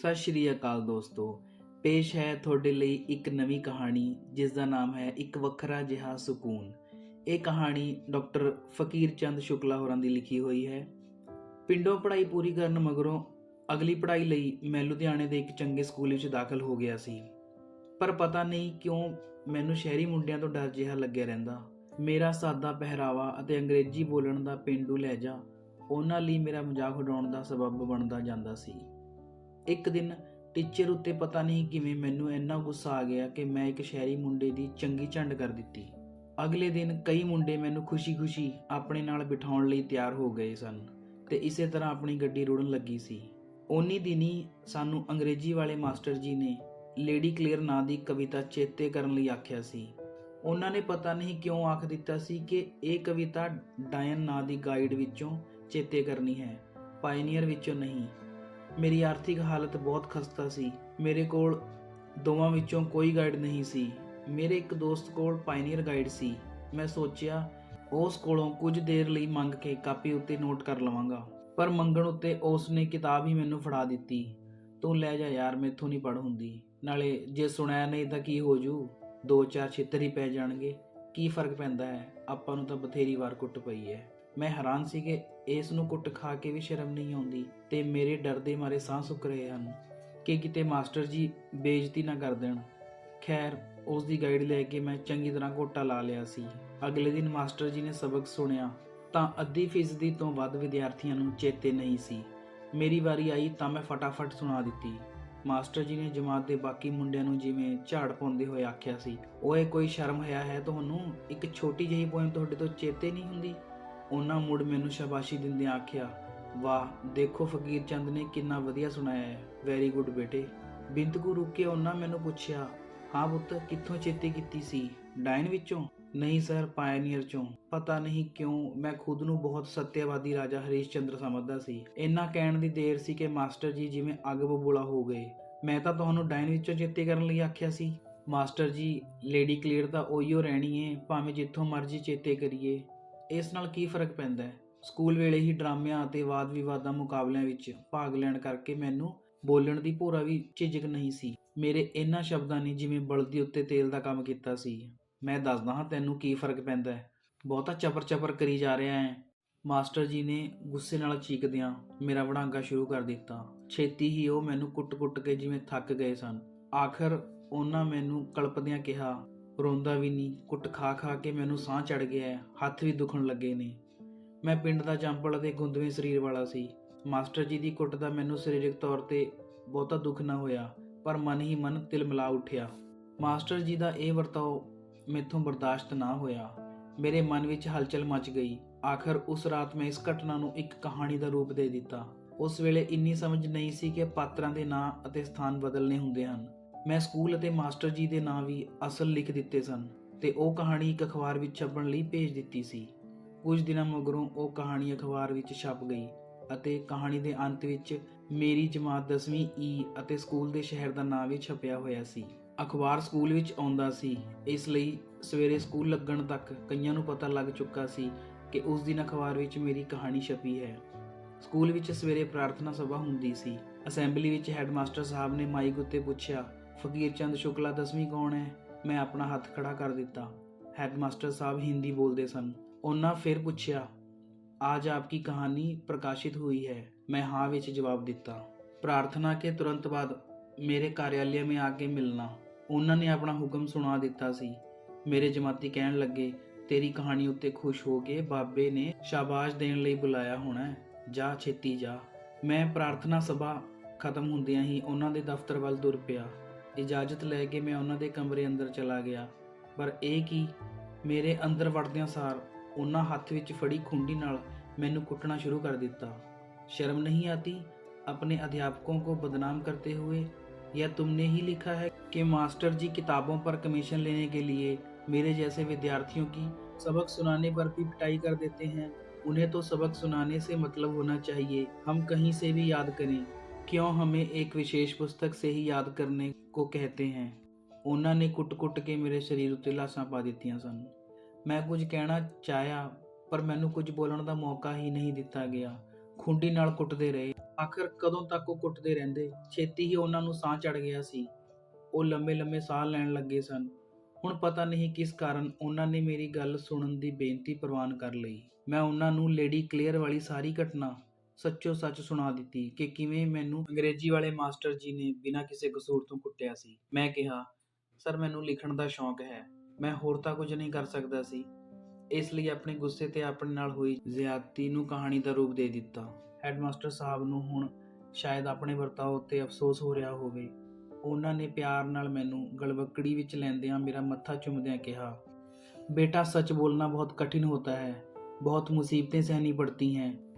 ਸਤਿ ਸ਼੍ਰੀ ਅਕਾਲ ਦੋਸਤੋ। ਪੇਸ਼ ਹੈ ਤੁਹਾਡੇ ਲਈ ਇੱਕ ਨਵੀਂ ਕਹਾਣੀ, ਜਿਸ ਦਾ ਨਾਮ ਹੈ ਇੱਕ ਵੱਖਰਾ ਜਿਹਾ ਸਕੂਨ। ਇਹ ਕਹਾਣੀ ਡਾਕਟਰ ਫਕੀਰ ਚੰਦ ਸ਼ੁਕਲਾ ਹੋਰਾਂ ਦੀ ਲਿਖੀ ਹੋਈ ਹੈ। ਪਿੰਡੋਂ ਪੜ੍ਹਾਈ ਪੂਰੀ ਕਰਨ ਮਗਰੋਂ ਅਗਲੀ ਪੜ੍ਹਾਈ ਲਈ ਮੈਂ ਲੁਧਿਆਣੇ ਦੇ ਇੱਕ ਚੰਗੇ ਸਕੂਲ ਵਿੱਚ ਦਾਖਲ ਹੋ ਗਿਆ ਸੀ। ਪਰ ਪਤਾ ਨਹੀਂ ਕਿਉਂ ਮੈਨੂੰ ਸ਼ਹਿਰੀ ਮੁੰਡਿਆਂ ਤੋਂ ਡਰ ਜਿਹਾ ਲੱਗਿਆ ਰਹਿੰਦਾ। ਮੇਰਾ ਸਾਦਾ ਪਹਿਰਾਵਾ ਅਤੇ ਅੰਗਰੇਜ਼ੀ ਬੋਲਣ ਦਾ ਪਿੰਡੂ ਲਹਿਜਾ ਉਹਨਾਂ ਲਈ ਮੇਰਾ ਮਜ਼ਾਕ ਉਡਾਉਣ ਦਾ ਸਬਬ ਬਣਦਾ ਜਾਂਦਾ ਸੀ। ਇੱਕ ਦਿਨ ਟੀਚਰ ਉੱਤੇ ਪਤਾ ਨਹੀਂ ਕਿਵੇਂ ਮੈਨੂੰ ਇੰਨਾ ਗੁੱਸਾ ਆ ਗਿਆ ਕਿ ਮੈਂ ਇੱਕ ਸ਼ਹਿਰੀ ਮੁੰਡੇ ਦੀ ਚੰਗੀ ਝੰਡ ਕਰ ਦਿੱਤੀ। ਅਗਲੇ ਦਿਨ ਕਈ ਮੁੰਡੇ ਮੈਨੂੰ ਖੁਸ਼ੀ-ਖੁਸ਼ੀ ਆਪਣੇ ਨਾਲ ਬਿਠਾਉਣ ਲਈ ਤਿਆਰ ਹੋ ਗਏ ਸਨ ਤੇ ਇਸੇ ਤਰ੍ਹਾਂ ਆਪਣੀ ਗੱਡੀ ਰੋੜਨ ਲੱਗੀ ਸੀ। ਉਨੀ ਦਿਨੀ ਸਾਨੂੰ ਅੰਗਰੇਜ਼ੀ ਵਾਲੇ ਮਾਸਟਰ ਜੀ ਨੇ ਲੇਡੀ ਕਲੇਅਰ ਨਾਂ ਦੀ ਕਵਿਤਾ ਚੇਤੇ ਕਰਨ ਲਈ ਆਖਿਆ ਸੀ। ਉਹਨਾਂ ਨੇ ਪਤਾ ਨਹੀਂ ਕਿਉਂ ਆਖ ਦਿੱਤਾ ਸੀ ਕਿ ਇਹ ਕਵਿਤਾ ਡਾਇਨ ਨਾਂ ਦੀ ਗਾਈਡ ਵਿੱਚੋਂ ਚੇਤੇ ਕਰਨੀ ਹੈ ਪਾਇਨੀਅਰ ਵਿੱਚੋਂ ਨਹੀਂ। ਮੇਰੀ ਆਰਥਿਕ ਹਾਲਤ ਬਹੁਤ ਖਸਤਾ ਸੀ। ਮੇਰੇ ਕੋਲ ਦੋਵਾਂ ਵਿੱਚੋਂ ਕੋਈ ਗਾਈਡ ਨਹੀਂ ਸੀ। ਮੇਰੇ ਇੱਕ ਦੋਸਤ ਕੋਲ ਪਾਇਨੀਅਰ ਗਾਈਡ ਸੀ। ਮੈਂ ਸੋਚਿਆ, ਉਸ ਕੋਲੋਂ ਕੁਝ ਦੇਰ ਲਈ ਮੰਗ ਕੇ ਕਾਪੀ ਉੱਤੇ ਨੋਟ ਕਰ ਲਵਾਂਗਾ। ਪਰ ਮੰਗਣ ਉੱਤੇ ਉਸ ਨੇ ਕਿਤਾਬ ਹੀ ਮੈਨੂੰ ਫੜਾ ਦਿੱਤੀ। ਤੂੰ ਲੈ ਜਾ ਯਾਰ, ਮੈਥੋਂ ਨਹੀਂ ਪੜ ਹੁੰਦੀ। ਨਾਲੇ ਜੇ ਸੁਣਿਆ ਨਹੀਂ ਤਾਂ ਕੀ ਹੋ ਜੂ? ਦੋ ਚਾਰ ਛਿੱਤਰ ਹੀ ਪੈ ਜਾਣਗੇ। ਕੀ ਫ਼ਰਕ ਪੈਂਦਾ ਹੈ? ਆਪਾਂ ਨੂੰ ਤਾਂ ਬਥੇਰੀ ਵਾਰ ਕੁੱਟ ਪਈ ਹੈ। ਮੈਂ ਹੈਰਾਨ ਸੀ ਕਿ ਇਸ ਨੂੰ ਕੁੱਟ ਖਾ ਕੇ ਵੀ ਸ਼ਰਮ ਨਹੀਂ ਆਉਂਦੀ ਤੇ ਮੇਰੇ ਡਰ ਦੇ ਮਾਰੇ ਸਾਹ ਸੁੱਕ ਰਹੇ ਹਨ ਕਿ ਕਿਤੇ ਮਾਸਟਰ ਜੀ ਬੇਇੱਜ਼ਤੀ ਨਾ ਕਰ ਦੇਣ। ਖੈਰ ਉਸ ਦੀ ਗਾਈਡ ਲੈ ਕੇ ਮੈਂ ਚੰਗੀ ਤਰ੍ਹਾਂ ਘੋਟਾ ਲਾ ਲਿਆ ਸੀ। ਅਗਲੇ ਦਿਨ ਮਾਸਟਰ ਜੀ ਨੇ ਸਬਕ ਸੁਣਿਆ ਤਾਂ ਅੱਧੀ ਫੀਸਦੀ ਤੋਂ ਵੱਧ ਵਿਦਿਆਰਥੀਆਂ ਨੂੰ ਚੇਤੇ ਨਹੀਂ ਸੀ। ਮੇਰੀ ਵਾਰੀ ਆਈ ਤਾਂ ਮੈਂ ਫਟਾਫਟ ਸੁਣਾ ਦਿੱਤੀ। ਮਾਸਟਰ ਜੀ ਨੇ ਜਮਾਤ ਦੇ ਬਾਕੀ ਮੁੰਡਿਆਂ ਨੂੰ ਜਿਵੇਂ ਝਾੜ ਪਾਉਂਦੇ ਹੋਏ ਆਖਿਆ ਸੀ, ਓਏ, ਕੋਈ ਸ਼ਰਮ ਹਿਆ ਹੈ ਤੁਹਾਨੂੰ? ਇੱਕ ਛੋਟੀ ਜਿਹੀ ਪੋਇਮ ਤੁਹਾਡੇ ਤੋਂ ਚੇਤੇ ਨਹੀਂ ਹੁੰਦੀ? ਉਹਨਾਂ ਮੁੜ ਮੈਨੂੰ ਸ਼ਾਬਾਸ਼ੀ ਦਿੰਦਿਆਂ ਆਖਿਆ, ਵਾਹ, ਦੇਖੋ ਫਕੀਰ ਚੰਦ ਨੇ ਕਿੰਨਾ ਵਧੀਆ ਸੁਣਾਇਆ ਹੈ। ਵੈਰੀ ਗੁੱਡ ਬੇਟੇ। ਬਿੰਦਕੂ ਰੁਕ ਕੇ ਉਹਨਾਂ ਮੈਨੂੰ ਪੁੱਛਿਆ, ਹਾਂ ਪੁੱਤ, ਕਿੱਥੋਂ ਚੇਤੇ ਕੀਤੀ ਸੀ? ਡਾਇਨ ਵਿੱਚੋਂ? ਨਹੀਂ ਸਰ, ਪਾਇਨੀਅਰ ਚੋਂ। ਪਤਾ ਨਹੀਂ ਕਿਉਂ, ਮੈਂ ਖੁਦ ਨੂੰ ਬਹੁਤ ਸੱਤਿਆਵਾਦੀ ਰਾਜਾ ਹਰੀਸ਼ ਚੰਦਰ ਸਮਝਦਾ ਸੀ। ਇੰਨਾ ਕਹਿਣ ਦੀ ਦੇਰ ਸੀ ਕਿ ਮਾਸਟਰ ਜੀ ਜਿਵੇਂ ਅੱਗ ਬਬੂਲਾ ਹੋ ਗਏ। ਮੈਂ ਤਾਂ ਤੁਹਾਨੂੰ ਡਾਇਨ ਵਿੱਚੋਂ ਚੇਤੇ ਕਰਨ ਲਈ ਆਖਿਆ ਸੀ। ਮਾਸਟਰ ਜੀ, ਲੇਡੀ ਕਲੀਅਰ ਤਾਂ ਉਹੀਓ ਰਹਿਣੀ ਏ, ਭਾਵੇਂ ਜਿੱਥੋਂ ਮਰਜ਼ੀ ਚੇਤੇ ਕਰੀਏ। ਇਸ ਨਾਲ ਕੀ ਫ਼ਰਕ ਪੈਂਦਾ ਹੈ? ਸਕੂਲ ਵੇਲੇ ਹੀ ਡਰਾਮਿਆਂ ਅਤੇ ਵਾਦ-ਵਿਵਾਦਾਂ ਮੁਕਾਬਲਿਆਂ ਵਿੱਚ ਭਾਗ ਲੈਣ ਕਰਕੇ ਮੈਨੂੰ ਬੋਲਣ ਦੀ ਭੋਰਾ ਵੀ ਝਿਜਕ ਨਹੀਂ ਸੀ। ਮੇਰੇ ਇਹਨਾਂ ਸ਼ਬਦਾਂ ਨੇ ਜਿਵੇਂ ਬਲਦੀ ਉੱਤੇ ਤੇਲ ਦਾ ਕੰਮ ਕੀਤਾ ਸੀ। ਮੈਂ ਦੱਸਦਾ ਹਾਂ ਤੈਨੂੰ ਕੀ ਫ਼ਰਕ ਪੈਂਦਾ ਹੈ। ਬਹੁਤਾ ਚਪਰ-ਚਪਰ ਕਰੀ ਜਾ ਰਿਹਾ ਹੈ। ਮਾਸਟਰ ਜੀ ਨੇ ਗੁੱਸੇ ਨਾਲ ਚੀਕਦਿਆਂ ਮੇਰਾ ਵੜਾਂਗਾ ਸ਼ੁਰੂ ਕਰ ਦਿੱਤਾ। ਛੇਤੀ ਹੀ ਉਹ ਮੈਨੂੰ ਕੁੱਟ-ਕੁੱਟ ਕੇ ਜਿਵੇਂ ਥੱਕ ਗਏ ਸਨ। ਆਖਰ ਉਹਨਾਂ ਮੈਨੂੰ ਕਲਪਦਿਆਂ ਕਿਹਾ ਰੋਂਦਾ ਵੀ ਨਹੀਂ ਕੁੱਟ ਖਾ-ਖਾ ਕੇ ਮੈਨੂੰ ਸਾਹ ਚੜ ਗਿਆ ਹੈ, ਹੱਥ ਵੀ ਦੁਖਣ ਲੱਗੇ ਨੇ। ਮੈਂ ਪਿੰਡ ਦਾ ਜੰਪਲ ਅਤੇ ਗੁੰਦਵੇਂ ਸਰੀਰ ਵਾਲਾ ਸੀ। ਮਾਸਟਰ ਜੀ ਦੀ ਕੁੱਟ ਦਾ ਮੈਨੂੰ ਸਰੀਰਕ ਤੌਰ ਤੇ ਬਹੁਤਾ ਦੁੱਖ ਨਾ ਹੋਇਆ, ਪਰ ਮਨ ਹੀ ਮਨ ਤਿਲਮਿਲਾ ਉੱਠਿਆ। ਮਾਸਟਰ ਜੀ ਦਾ ਇਹ ਵਰਤਾਓ ਮੈਥੋਂ ਬਰਦਾਸ਼ਤ ਨਾ ਹੋਇਆ। ਮੇਰੇ ਮਨ ਵਿੱਚ ਹਲਚਲ ਮਚ ਗਈ। ਆਖਰ ਉਸ ਰਾਤ ਮੈਂ ਇਸ ਘਟਨਾ ਨੂੰ ਇੱਕ ਕਹਾਣੀ ਦਾ ਰੂਪ ਦੇ ਦਿੱਤਾ। ਉਸ ਵੇਲੇ ਇੰਨੀ ਸਮਝ ਨਹੀਂ ਸੀ ਕਿ ਪਾਤਰਾਂ ਦੇ ਨਾਂ ਅਤੇ ਸਥਾਨ ਬਦਲਨੇ ਹੁੰਦੇ ਹਨ। ਮੈਂ ਸਕੂਲ ਅਤੇ ਮਾਸਟਰ ਜੀ ਦੇ ਨਾਂ ਵੀ ਅਸਲ ਲਿਖ ਦਿੱਤੇ ਸਨ ਤੇ ਉਹ ਕਹਾਣੀ ਇੱਕ ਅਖਬਾਰ ਵਿੱਚ ਛਪਣ ਲਈ ਭੇਜ ਦਿੱਤੀ ਸੀ। ਕੁਝ ਦਿਨਾਂ ਮਗਰੋਂ ਉਹ ਕਹਾਣੀ ਅਖਬਾਰ ਵਿੱਚ ਛਪ ਗਈ ਅਤੇ ਕਹਾਣੀ ਦੇ ਅੰਤ ਵਿੱਚ ਮੇਰੀ ਜਮਾਤ 10ਵੀਂ ਈ e ਅਤੇ ਸਕੂਲ ਦੇ ਸ਼ਹਿਰ ਦਾ ਨਾਂ ਵੀ ਛਪਿਆ ਹੋਇਆ ਸੀ। ਅਖਬਾਰ ਸਕੂਲ ਵਿੱਚ ਆਉਂਦਾ ਸੀ, ਇਸ ਲਈ ਸਵੇਰੇ ਸਕੂਲ ਲੱਗਣ ਤੱਕ ਕਈਆਂ ਨੂੰ ਪਤਾ ਲੱਗ ਚੁੱਕਾ ਸੀ ਕਿ ਉਸ ਦਿਨ ਅਖਬਾਰ ਵਿੱਚ ਮੇਰੀ ਕਹਾਣੀ ਛਪੀ ਹੈ। ਸਕੂਲ ਵਿੱਚ ਸਵੇਰੇ ਪ੍ਰਾਰਥਨਾ ਸਭਾ ਹੁੰਦੀ ਸੀ। ਅਸੈਂਬਲੀ ਵਿੱਚ ਹੈੱਡਮਾਸਟਰ ਸਾਹਿਬ ਨੇ ਮਾਈਕ ਉੱਤੇ ਪੁੱਛਿਆ ਫਕੀਰ ਚੰਦ ਸ਼ੁਕਲਾ 10ਵੀਂ ਕੌਣ ਹੈ ਮੈਂ ਆਪਣਾ ਹੱਥ ਖੜਾ ਕਰ ਦਿੱਤਾ ਹੈੱਡਮਾਸਟਰ ਸਾਹਿਬ ਹਿੰਦੀ ਬੋਲਦੇ ਸਨ ਉਹਨਾਂ ਫਿਰ ਪੁੱਛਿਆ आज आपकी कहानी प्रकाशित हुई है मैं हाँ ਵਿੱਚ ਜਵਾਬ ਦਿੱਤਾ ਪ੍ਰਾਰਥਨਾ ਕੇ ਤੁਰੰਤ ਬਾਅਦ ਮੇਰੇ ਕਾਰਿਆਲਿਆ में ਆ ਕੇ ਮਿਲਣਾ ਉਹਨਾਂ ਨੇ ਆਪਣਾ ਹੁਕਮ ਸੁਣਾ ਦਿੱਤਾ ਸੀ ਮੇਰੇ ਜਮਾਤੀ ਕਹਿਣ ਲੱਗੇ ਤੇਰੀ ਕਹਾਣੀ ਉੱਤੇ ਖੁਸ਼ ਹੋ ਕੇ ਬਾਬੇ ਨੇ ਸ਼ਾਬਾਸ਼ ਦੇਣ ਲਈ ਬੁਲਾਇਆ ਹੋਣਾ ਹੈ ਜਾ ਛੇਤੀ ਜਾ ਮੈਂ ਪ੍ਰਾਰਥਨਾ ਸਭਾ ਖਤਮ ਹੁੰਦਿਆਂ ਹੀ ਉਹਨਾਂ ਦੇ ਦਫ਼ਤਰ ਵੱਲ ਤੁਰ ਪਿਆ ਇਜਾਜ਼ਤ ਲੈ ਕੇ ਮੈਂ ਉਹਨਾਂ ਦੇ ਕਮਰੇ ਅੰਦਰ ਚਲਾ ਗਿਆ ਪਰ ਇਹ ਕੀ ਮੇਰੇ ਅੰਦਰ ਵੜਦਿਆਂ ਸਾਰ ਉਹਨਾਂ ਹੱਥ ਵਿੱਚ ਫੜੀ ਖੁੰਡੀ ਨਾਲ ਮੈਨੂੰ ਕੁੱਟਣਾ ਸ਼ੁਰੂ ਕਰ ਦਿੱਤਾ शर्म नहीं आती अपने अध्यापकों को बदनाम करते हुए या तुमने ही लिखा है कि मास्टर जी किताबों पर कमीशन लेने के लिए मेरे जैसे विद्यार्थियों की सबक सुनाने पर भी पिटाई कर देते हैं उन्हें तो सबक सुनाने से मतलब होना चाहिए हम कहीं से भी याद करें क्यों हमें एक विशेष पुस्तक से ही याद करने को कहते हैं ਉਹਨਾਂ ਨੇ ਕੁੱਟ-ਕੁੱਟ ਕੇ ਮੇਰੇ ਸਰੀਰ ਉੱਤੇ ਲਾਸਾਂ ਪਾ ਦਿੱਤੀਆਂ ਸਨ ਮੈਂ ਕੁਝ ਕਹਿਣਾ ਚਾਹਿਆ ਪਰ ਮੈਨੂੰ ਕੁਝ ਬੋਲਣ ਦਾ ਮੌਕਾ ਹੀ ਨਹੀਂ ਦਿੱਤਾ ਗਿਆ ਖੁੰਡੀ ਨਾਲ ਕੁੱਟਦੇ ਰਹੇ ਆਖਰ ਕਦੋਂ ਤੱਕ ਉਹ ਕੁੱਟਦੇ ਰਹਿੰਦੇ ਛੇਤੀ ਹੀ ਉਹਨਾਂ ਨੂੰ ਸਾਹ ਚੜ ਗਿਆ ਸੀ ਉਹ ਲੰਮੇ ਲੰਮੇ ਸਾਹ ਲੈਣ ਲੱਗੇ ਸਨ ਹੁਣ ਪਤਾ ਨਹੀਂ ਕਿਸ ਕਾਰਨ ਉਹਨਾਂ ਨੇ ਮੇਰੀ ਗੱਲ ਸੁਣਨ ਦੀ ਬੇਨਤੀ ਪ੍ਰਵਾਨ ਕਰ ਲਈ ਮੈਂ ਉਹਨਾਂ ਨੂੰ ਲੇਡੀ ਕਲੀਅਰ ਵਾਲੀ ਸਾਰੀ ਘਟਨਾ ਸੱਚੋ ਸੱਚ ਸੁਣਾ ਦਿੱਤੀ ਕਿ ਕਿਵੇਂ ਮੈਨੂੰ ਅੰਗਰੇਜ਼ੀ ਵਾਲੇ ਮਾਸਟਰ ਜੀ ਨੇ ਬਿਨਾਂ ਕਿਸੇ ਕਸੂਰ ਤੋਂ ਕੁੱਟਿਆ ਸੀ ਮੈਂ ਕਿਹਾ ਸਰ ਮੈਨੂੰ ਲਿਖਣ ਦਾ ਸ਼ੌਂਕ ਹੈ ਮੈਂ ਹੋਰ ਤਾਂ ਕੁਝ ਨਹੀਂ ਕਰ ਸਕਦਾ ਸੀ ਇਸ ਲਈ ਆਪਣੇ ਗੁੱਸੇ ਤੇ ਆਪਣੇ ਨਾਲ ਹੋਈ ਜ਼ਿਆਦਤੀ ਨੂੰ ਕਹਾਣੀ ਦਾ ਰੂਪ ਦੇ ਦਿੱਤਾ ਹੈਡਮਾਸਟਰ ਸਾਹਿਬ ਨੂੰ ਹੁਣ ਸ਼ਾਇਦ ਆਪਣੇ ਵਰਤਾਓ ਉੱਤੇ ਅਫਸੋਸ ਹੋ ਰਿਹਾ ਹੋਵੇ ਉਹਨਾਂ ਨੇ ਪਿਆਰ ਨਾਲ ਮੈਨੂੰ ਗਲਵਕੜੀ ਵਿੱਚ ਲੈਂਦਿਆਂ ਮੇਰਾ ਮੱਥਾ ਚੁੰਮਦਿਆਂ ਕਿਹਾ बेटा सच बोलना बहुत कठिन होता है बहुत मुसीबतें सहनी पड़ती हैं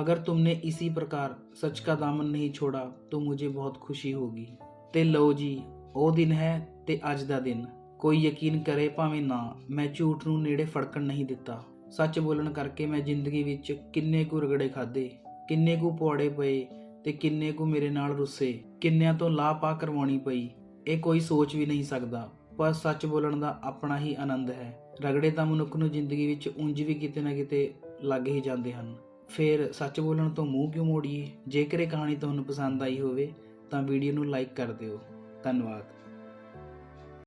ਅਗਰ ਤੁਮਨੇ ਇसी ਪ੍ਰਕਾਰ ਸੱਚ ਦਾ ਦਾਮਨ ਨਹੀਂ ਛੋੜਾ ਤਾਂ ਮੁਝੇ ਬਹੁਤ ਖੁਸ਼ੀ ਹੋਗੀ ਤੇ ਲਓ ਜੀ ਉਹ ਦਿਨ ਹੈ ਤੇ ਅੱਜ ਦਾ ਦਿਨ ਕੋਈ ਯਕੀਨ ਕਰੇ ਭਾਵੇਂ ਨਾ ਮੈਂ ਝੂਠ ਨੂੰ ਨੇੜੇ ਫੜਕਣ ਨਹੀਂ ਦਿੱਤਾ ਸੱਚ ਬੋਲਣ ਕਰਕੇ ਮੈਂ ਜ਼ਿੰਦਗੀ ਵਿੱਚ ਕਿੰਨੇ ਕੁ ਰਗੜੇ ਖਾਦੇ ਕਿੰਨੇ ਕੁ ਪੌੜੇ ਪਏ ਤੇ ਕਿੰਨੇ ਕੁ ਮੇਰੇ ਨਾਲ ਰੁੱਸੇ ਕਿੰਨਿਆਂ ਤੋਂ ਲਾਪਾ ਕਰਵਾਉਣੀ ਪਈ ਇਹ ਕੋਈ ਸੋਚ ਵੀ ਨਹੀਂ ਸਕਦਾ ਪਰ ਸੱਚ ਬੋਲਣ ਦਾ ਆਪਣਾ ਹੀ ਆਨੰਦ ਹੈ ਰਗੜੇ ਤਾਂ ਮਨੁੱਖ ਨੂੰ ਜ਼ਿੰਦਗੀ ਵਿੱਚ ਉਂਝ ਵੀ ਕਿਤੇ ਨਾ ਕਿਤੇ ਲੱਗ ਹੀ ਜਾਂਦੇ ਹਨ ਫਿਰ ਸੱਚ ਬੋਲਣ ਤੋਂ ਮੂੰਹ ਕਿਉਂ ਮੋੜੀਏ? ਜੇਕਰ ਇਹ ਕਹਾਣੀ ਤੁਹਾਨੂੰ ਪਸੰਦ ਆਈ ਹੋਵੇ, ਤਾਂ ਵੀਡੀਓ ਨੂੰ ਲਾਈਕ ਕਰ ਦਿਓ। ਧੰਨਵਾਦ।